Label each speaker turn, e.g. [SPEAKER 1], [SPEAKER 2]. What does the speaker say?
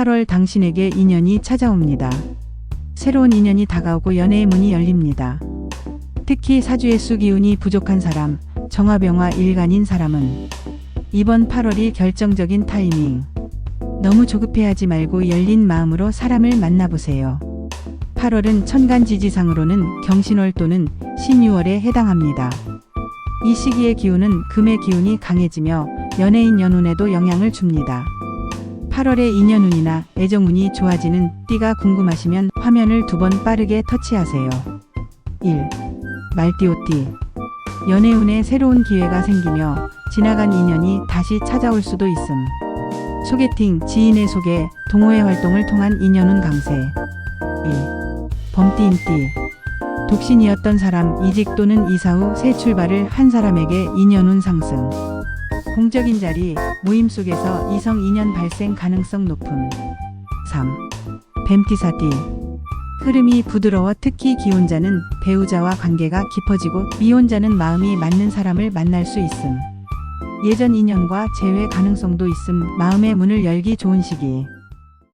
[SPEAKER 1] 8월 당신에게 인연이 찾아옵니다. 새로운 인연이 다가오고 연애의 문이 열립니다. 특히 사주의 수 기운이 부족한 사람, 정화병화 일간인 사람은 이번 8월이 결정적인 타이밍. 너무 조급해하지 말고 열린 마음으로 사람을 만나보세요. 8월은 천간지지상으로는 경신월 또는 신유월에 해당합니다. 이 시기의 기운은 금의 기운이 강해지며 연예인 연운에도 영향을 줍니다. 8월의 인연운이나 애정운이 좋아지는 띠가 궁금하시면 화면을 두 번 빠르게 터치하세요. 1. 말띠오띠 연애운에 새로운 기회가 생기며 지나간 인연이 다시 찾아올 수도 있음. 소개팅, 지인의 소개, 동호회 활동을 통한 인연운 강세. 1. 범띠인띠 독신이었던 사람 이직 또는 이사 후 새 출발을 한 사람에게 인연운 상승. 공적인 자리, 모임 속에서 이성 인연 발생 가능성 높음. 3. 뱀띠사띠. 흐름이 부드러워 특히 기혼자는 배우자와 관계가 깊어지고 미혼자는 마음이 맞는 사람을 만날 수 있음. 예전 인연과 재회 가능성도 있음 마음의 문을 열기 좋은 시기.